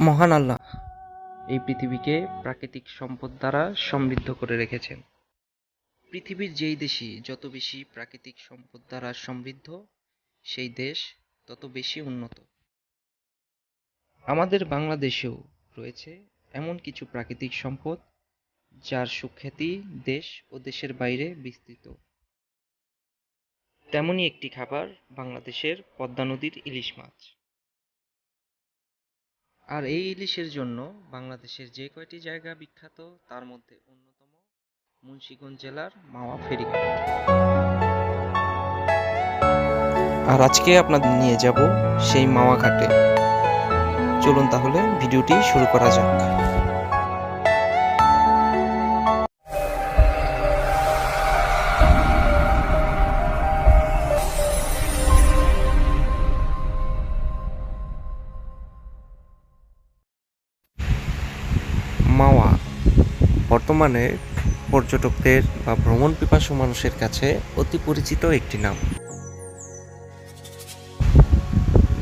মহান আল্লাহ। এই পৃথিবীকে প্রাকৃতিক সম্পদ দ্বারা সমৃদ্ধ করে রেখেছেন। পৃথিবীর যেই দেশই যত বেশি প্রাকৃতিক সম্পদ দ্বারা সমৃদ্ধ, সেই দেশ তত বেশি উন্নত। আমাদের বাংলাদেশেও রয়েছে এমন কিছু প্রাকৃতিক সম্পদ যার সুখ্যাতি দেশ ও দেশের বাইরে বিস্তৃত। তেমনই একটি খাবার বাংলাদেশের পদ্মা নদীর ইলিশ মাছ। আর এই ইলিশের জন্য বাংলাদেশের যে কয়টি জায়গা বিখ্যাত, তার মধ্যে অন্যতম মুন্সিগঞ্জ জেলার মাওয়া ফেরি আর আজকে আপনাদের নিয়ে যাব সেই মাওয়া ঘাটে। চলুন তাহলে ভিডিওটি শুরু করা যাক। মাওয়া বর্তমানে পর্যটকদের বা ভ্রমণ পিপাসু মানুষের কাছে অতি পরিচিত একটি নাম।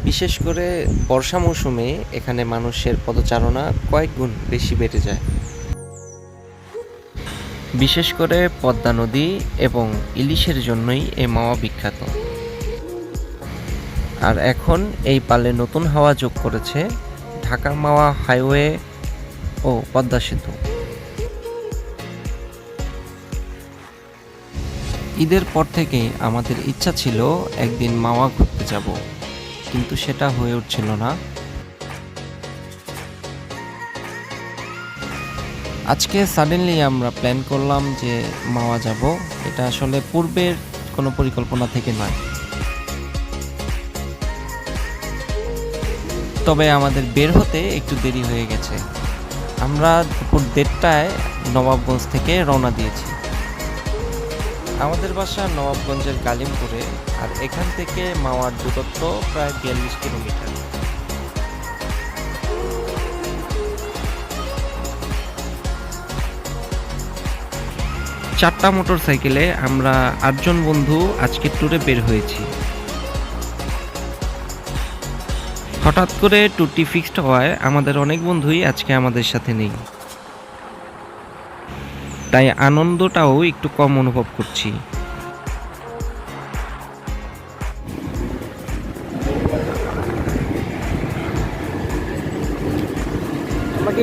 বিশেষ করে বর্ষা মৌসুমে এখানে মানুষের পদচারণা কয়েক গুণ বেশি বেড়ে যায়। বিশেষ করে পদ্মা নদী এবং ইলিশের জন্যই এ মাওয়া বিখ্যাত। আর এখন এই পালে নতুন হাওয়া যোগ করেছে ঢাকা মাওয়া হাইওয়ে ও, পদ্মা সেতু। ঈদের পর থেকেই আমাদের ইচ্ছা ছিল একদিন মাওয়া ঘুরতে যাব, কিন্তু সেটা হয়ে উঠছিল না। আজকে সাডেনলি আমরা প্ল্যান করলাম যে মাওয়া যাব, এটা আসলে পূর্বের কোনো পরিকল্পনা থেকে নয়। তবে আমাদের বের হতে একটু দেরি হয়ে গেছে। আমরা দুপুর দেড়টায় নবাবগঞ্জ থেকে রওনা দিয়েছি। আমাদের বাসা নবাবগঞ্জের গালিমপুরে আর এখান থেকে মাওয়ার দূরত্ব প্রায় বিয়াল্লিশ কিলোমিটার। চারটা মোটর সাইকেলে আমরা আটজন বন্ধু আজকের ট্যুরে বের হয়েছি। হঠাৎ করে ট্যুরটি ফিক্সড হওয়ায় আমাদের অনেক বন্ধুই আজকে আমাদের সাথে নেই। তাই আনন্দটাও একটু কম অনুভব করছি।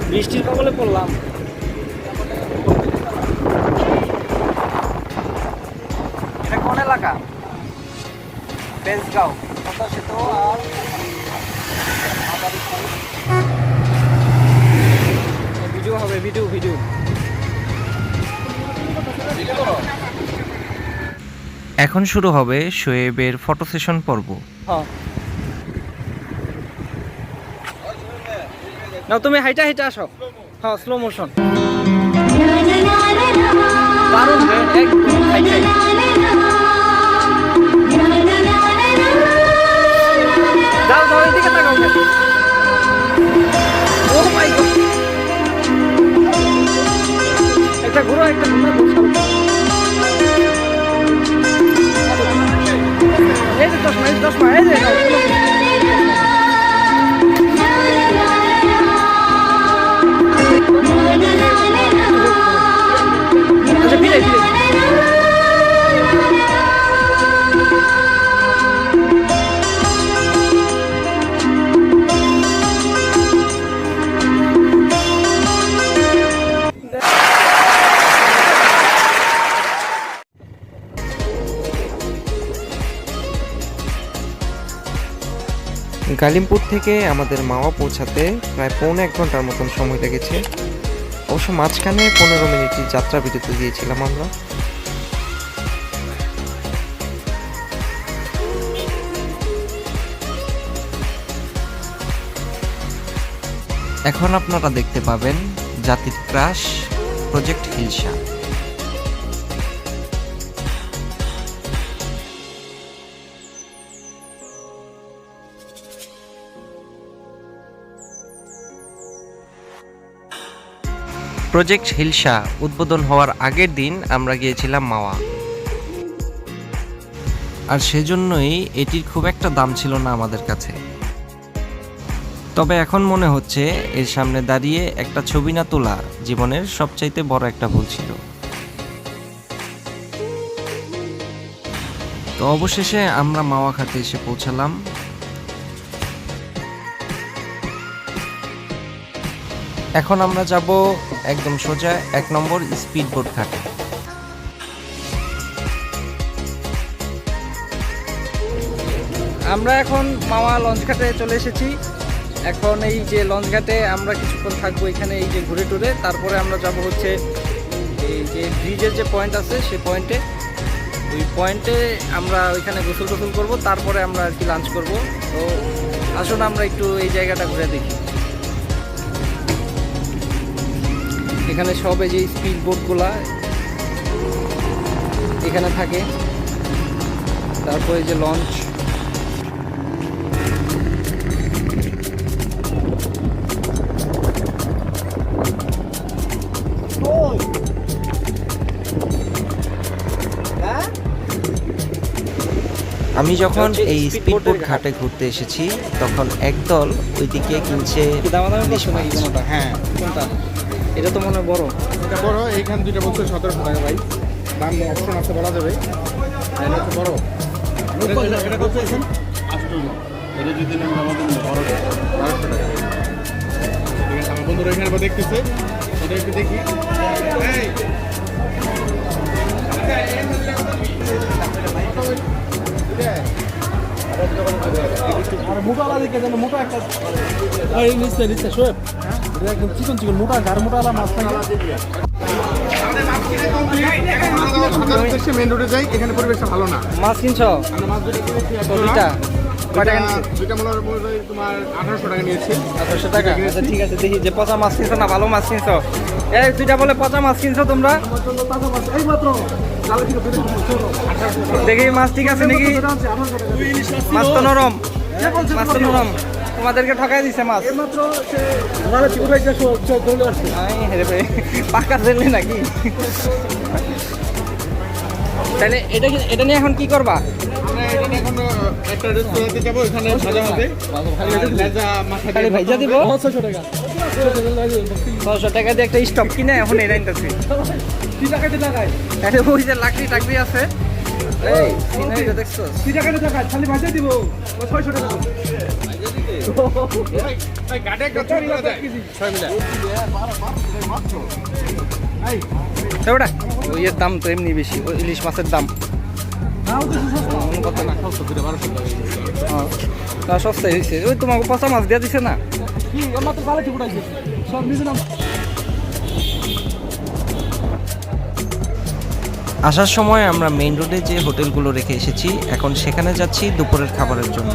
বৃষ্টির কবলে পড়লাম। এটা কোন এলাকা? সেতু আর ভিডিও হবে ভিডিও ভিডিও। এখন শুরু হবে শোয়েবের ফটো সেশন পর্ব। হ্যাঁ। না তুমি হাইটা হাইটা আসো। হ্যাঁ স্লো মোশন দারুণ একদম হাইটাই যাও যাও এদিকে তাকাও। একটা ঘুরো একটা ঘুরো এই যে চশমা গালিমপুর থেকে আমাদের মাওয়া পৌঁছাতে প্রায় পৌনে এক ঘণ্টার মতন সময় লেগেছে। অবশ্য মাঝখানে পনেরো মিনিটের যাত্রা বিরতি দিয়েছিলাম আমরা। এখন আপনারা দেখতে পাবেন জাতির crush, project hilsa project hilsa উদ্বোধন হওয়ার আগের দিন আমরা গিয়েছিলাম মাওয়া। আর সেজন্যই এটির খুব একটা দাম ছিল না আমাদের কাছে। তবে এখন মনে হচ্ছে এর সামনে দাঁড়িয়ে একটা ছবি না তোলা জীবনের সবচাইতে বড় একটা ভুল ছিল। তো অবশেষে আমরা মাওয়া খাতে এসে পৌঁছালাম। এখন আমরা যাব একদম সোজা এক নম্বর স্পিড বোট ঘাটে। আমরা এখন মামা লঞ্চ ঘাটে চলে এসেছি। এখন এই যে লঞ্চ ঘাটে আমরা কিছুক্ষণ থাকব এখানে এই যে ঘুরে টুরে। তারপরে আমরা যাব হচ্ছে এই যে ব্রিজের যে পয়েন্ট আছে সেই পয়েন্টে। ওই পয়েন্টে আমরা ওইখানে গোসল টোসল করব, তারপরে আমরা আর কি লাঞ্চ করব। তো আসুন আমরা একটু এই জায়গাটা ঘুরে দেখি। এখানে সব এই যে স্পিড বোটগুলা এখানে থাকে তারপরে যে লঞ্চ আমি যখন এই speed স্পিড boat বোট এর ঘাট। ঘুরতে এসেছি তখন একদল ওইদিকে কিনছে। হ্যাঁ কোনটা এটা তো মনে হয় বড়। এটা বড় এইখান দুইটা বলছে সতেরোশো টাকা ভাই দাম অপশন আছে বলা যাবে। এটা হচ্ছে বড়। এটা- এটা- এটা কত আছে এটা যদি আমাদের বারোশো টাকা। ঠিক আছে আমার বন্ধুরা এখানে দেখতেছে। এটা একটু দেখি। মোটা একটা নিচে শোয়েব। এটা একদম চিকন চিকন মোটা গার মোটালা মাছ থাকে। মেন রোডে যাই এখানে পরিবেশটা ভালো না। মাছ কিনছ? মাছ দুটো ঠিক আছে দেখি যে পচা মাছ কিনছো ভালো মাছ কিনছো? এই দুইটা বলে পচা মাছ কিনছো তোমরা? দেখি মাছ ঠিক আছে নাকি? মাছ তো নরম। মাছ তো নরম। তোমাদেরকে ঠকাই দিছে মাছ। মাত্র সে চলে আসছে আই হেরে ভাই পাকা জেলে নাকি? তাহলে এটা এটা নিয়ে এখন কি করবা? ছশো টাকা। দিয়ে একটা কিনে এখন ওই যে লাকড়ি টাকড়ি আছে। এই দেখছ? খালি ভাজা দিব। ও ছয়শো টাকা। ওটা ওই এর দাম তো এমনি বেশি ওই ইলিশ মাছের দাম কথা না। সস্তায় হয়েছে ওই তোমাকে পচা মাছ দিয়ে দিছে না আসার সময় আমরা মেইন রোডে যে হোটেলগুলো রেখে এসেছি, এখন সেখানে যাচ্ছি দুপুরের খাবারের জন্য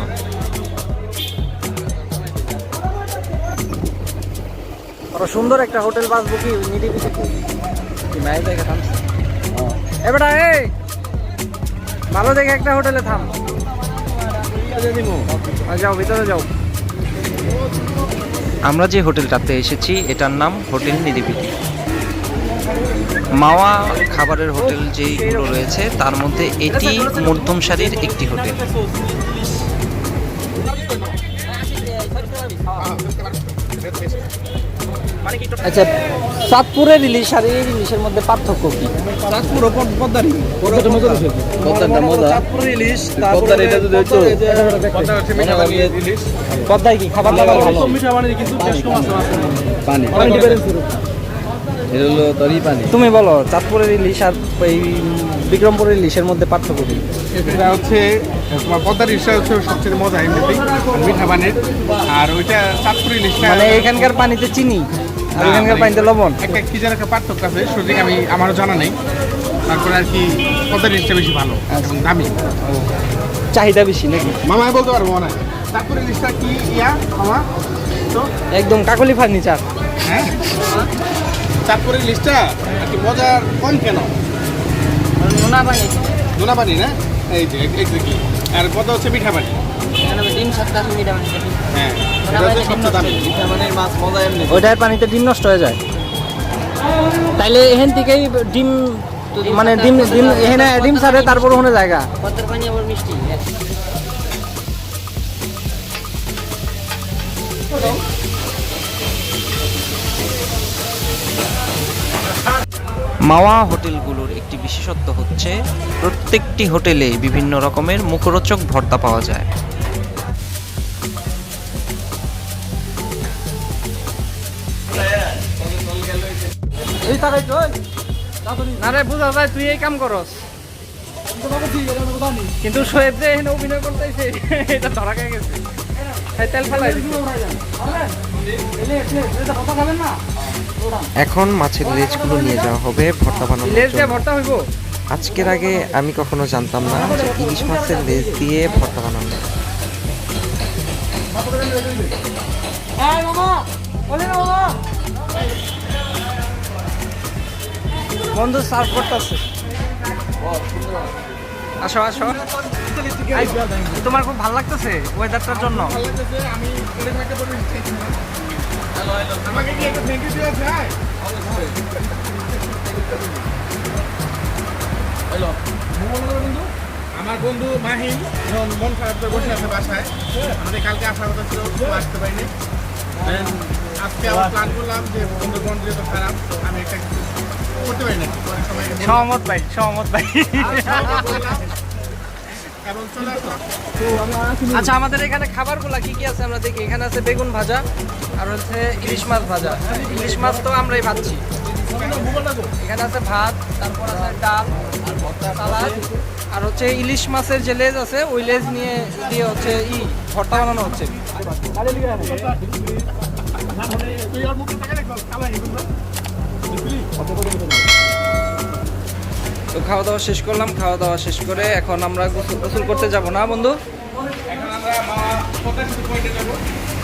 বড় সুন্দর একটা হোটেল বাসবো কি নিরিবিলি কি মায়ের জায়গা থাম। এই ভালো দেখে একটা হোটেলে থাম। যাও ভিতরে যাও। আমরা যে হোটেলটাতে এসেছি এটার নাম হোটেল নিরিবিলি। মাওয়া খাবারের হোটেল যেইগুলো রয়েছে তার মধ্যে এটি মধ্যম সারির একটি হোটেল। আচ্ছা চাঁদপুরের ইলিশ আর এই ইলিশের মধ্যে পার্থক্য কি? চাঁদপুর ও পদ্মারি পদ্মাটা মজা দিছে পদ্মারটা মজা। চাঁদপুর ইলিশ পদ্মার এটা যদি হইতো। পানি পদ্মায় কি? খাবার দাবার ভালো। মিঠা মানে কিন্তু টেস্ট কম আছে। পানি পানি ডিফারেন্স এটা হলো তরি পানি। তুমি বলো চাঁদপুরের ইলিশ আর এই বিক্রমপুরের ইলিশের মধ্যে পার্থক্য কি? এটা হচ্ছে তোমার পদ্মার ইলিশটা হচ্ছে সবচেয়ে মজা এমনিতেই আর মিঠা পানির। আর ওইটা চাঁদপুর ইলিশটা মানে এখানকার পানিতে চিনি? আর এখানকার মানে পানিতে লবণ? একটা কি যেন একটা পার্থক্য আছে সঠিক আমি আমারও জানা নেই। তারপরে আর কি পদ্মার ইলিশটা বেশি ভালো এবং দামি। চাহিদা বেশি নাকি? মামাই বলতে পারব হয় চাঁদপুর ইলিশটা কি ইয়া মামা? তো? একদম কাকলি ফার্নিচার। হ্যাঁ। চাঁদপুরের লিস্টটা একটু মজার কম কেন? নোনা পানি। নোনা পানি না? এই যে আর কত হচ্ছে মিঠা পানি? ডিম হ্যাঁ ওইটার পানিতে ডিম নষ্ট হয়ে যায়। তাইলে এখান থেকেই ডিম মানে ডিম ডিম এখানে ডিম ছাড়ে তারপর ওখানে জায়গা। পদ্মার পানি আবার মিষ্টি মাওয়া হোটেলগুলোর একটি বিশেষত্ব হচ্ছে প্রত্যেকটি হোটেলে বিভিন্ন রকমের মুখরোচক ভর্তা পাওয়া যায়। না রে বুঝা যায় তুই এই কাম করস। কিন্তু শোয়েব যে এখানে অভিনয় করতেছে এটা ধরা খেয়ে গেছে। তেল ফেলাই এখন মাছের লেজগুলো নিয়ে যাওয়া হবে ভর্তা বানানোর লেজ দিয়ে ভর্তা হইব? আজকের আগে আমি কখনো জানতাম না যে ইলিশ মাছের লেজ দিয়ে ভর্তা বানানো। মামা বন্ধু সার্ভ করতেছে। আসো আসো। তোমার খুব ভালো লাগতেছে ওয়েদারটার জন্য? আমার বন্ধু মাহিন মন খারাপ করে বসে আছে বাসায় আমাদের কালকে আসার কথা ছিল আসতে পারিনি আজকে আবার প্ল্যান করলাম যে বন্ধু বন্ধু যেহেতু খারাপ, আমি একটা করতে পারি না। সহমত ভাই সহমত ভাই। আচ্ছা আমাদের এখানে খাবারগুলা কি কি আছে? আমরা দেখি এখানে আছে বেগুন ভাজা আর হচ্ছে ইলিশ মাছ ভাজা। ইলিশ মাছ তো আমরাই ভাজছি। এখানে আছে ভাত তারপর আছে ডাল আর ভর্তা সালাদ আর হচ্ছে ইলিশ মাছের যে লেজ আছে ওই লেজ নিয়ে দিয়ে হচ্ছে ই ভর্তা বানানো হচ্ছে। তো খাওয়া দাওয়া শেষ করলাম, খাওয়া দাওয়া শেষ করে এখন আমরা গোসল করতে যাব, না বন্ধু?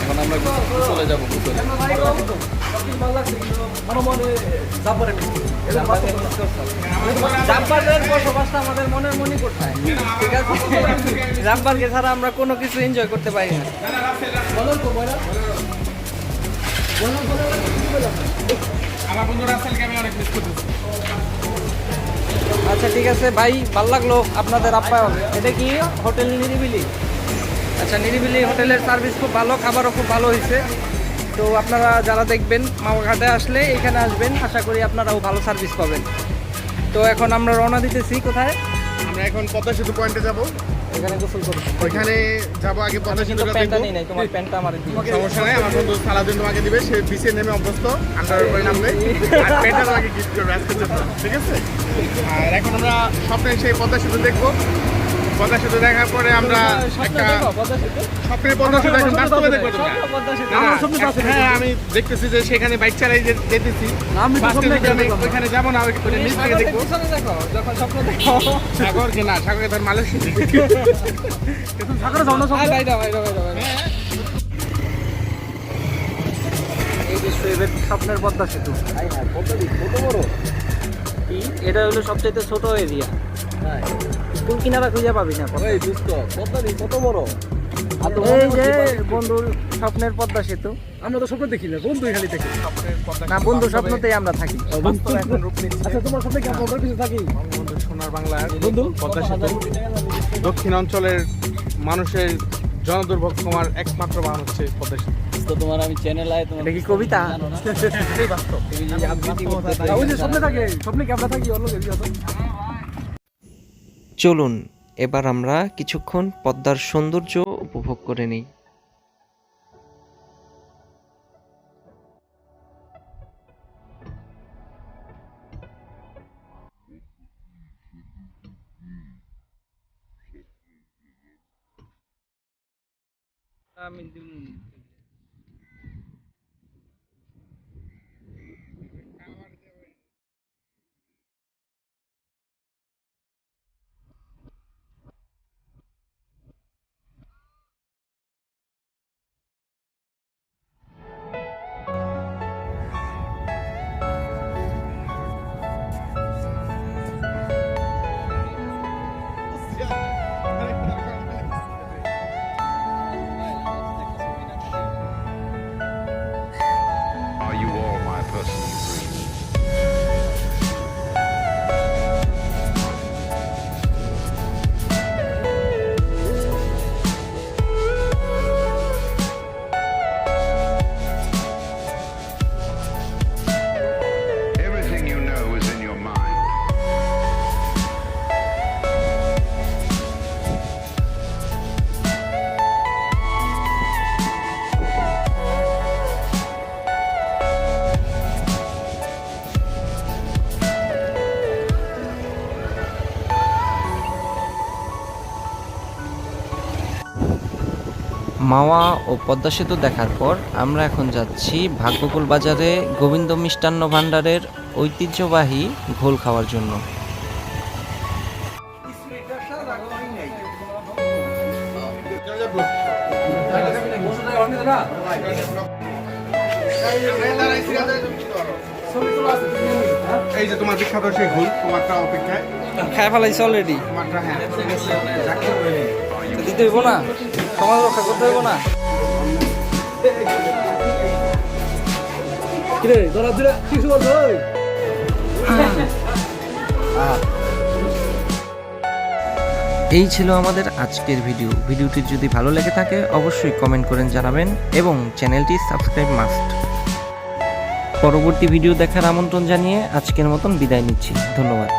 এখন আমরা চলে যাব গোসলে। আমাদের মনের মনি ঠিক আছে? ছাড়া আমরা কোনো কিছু এনজয় করতে পারি না। আমার বন্ধু রাসেলকে আমি অনেক মিস করতেছি। আচ্ছা ঠিক আছে ভাই ভালো লাগল আপনাদের আপ্যায়ন। এটা কি হোটেল নিরিবিলি? আচ্ছা নিরিবিলি হোটেলের সার্ভিস খুব ভালো খাবারও খুব ভালো হয়েছে তো আপনারা যারা দেখবেন মামাঘাটে আসলে এখানে আসবেন আশা করি আপনারাও ভালো সার্ভিস পাবেন। তো এখন আমরা রওনা দিতেছি কোথায়? আমরা এখন পদ্মা সেতু পয়েন্টে যাব। এখানে গোসল করব ওইখানে যাব আগে পদ্মা সেতুটা প্যান্টটা নেই নাই তোমার প্যান্টটা আমার দিও। সমস্যা নাই আমার বন্ধু সালাদিন তোমাকে দিবে সে পিছে নেমে অভ্যস্ত আন্ডারওয়্যার নামবে। আর প্যান্টটা তোমাকে গিফট করবে আজকের জন্য ঠিক আছে? আর এখন আমরা স্বপ্নে সেই পদ্মা সেতু দেখব। পদ্মা সেতু দেখার পরে আমরা একটা পদ্মা সেতু? স্বপ্নের পদ্মা সেতু এখন বাস্তবে দেখব না, হ্যাঁ আমি দেখতেছি যে সেখানে বাইক চালাই যেতেছি। ওইখানে যাব না নিচ থেকে দেখব। পিছনে দেখো, যখন স্বপ্ন দেখো। সাগর কি না সাগরে ধর মালয়েশিয়া স্বপ্নের পদ্মা সেতু। কি? এটা হলো সবচেয়ে ছোট এরিয়া। কোন কিনারা খুঁজে পাবি না এই কত বড়? এই যে বন্ধুর স্বপ্নের পদ্মা সেতু। আমরা তো স্বপ্ন দেখি না বন্ধু খালি দেখি। না বন্ধু স্বপ্নতেই আমরা থাকি। আচ্ছা তোমার স্বপ্নে কি আমরা পিছনে থাকি? সোনার বাংলার বন্ধু? পদ্মা সেতু। দক্ষিণ অঞ্চলের মানুষের জনদুর্ভোগ কমার একমাত্র বাহন হচ্ছে পদ্মা সেতু। তো তোমার আমি চ্যানেল আয় তোমার কি কবিতা? ওই যে স্বপ্নে থাকে স্বপ্নে কি আমরা থাকি অন্য কেউ? হতো চলুন এবার আমরা কিছুক্ষণ পদ্মার সৌন্দর্য উপভোগ করে নিই। আমি মাওয়া ও পদ্মা সেতু দেখার পর আমরা এখন যাচ্ছি ভাগ্যকুল বাজারে গোবিন্দ মিষ্টান্ন ভাণ্ডারের ঐতিহ্যবাহী ঘোল খাওয়ার জন্য। এই যে তোমার বিখ্যাত সেই ঘুল তোমারটা অপেক্ষায়। খাই ফেলাইছে অলরেডি তোমারটা হ্যাঁ। দিতে হইব না? সমাজ রক্ষা করতে হইব না। কিরে ধরা দিলে কিছু বলছো এই ছিল আমাদের আজকের ভিডিও। ভিডিওটি যদি ভালো লেগে থাকে অবশ্যই কমেন্ট করেন জানাবেন এবং চ্যানেলটি সাবস্ক্রাইব মাস্ট পরবর্তী ভিডিও দেখার আমন্ত্রণ জানিয়ে আজকের মতন বিদায় নিচ্ছি। ধন্যবাদ।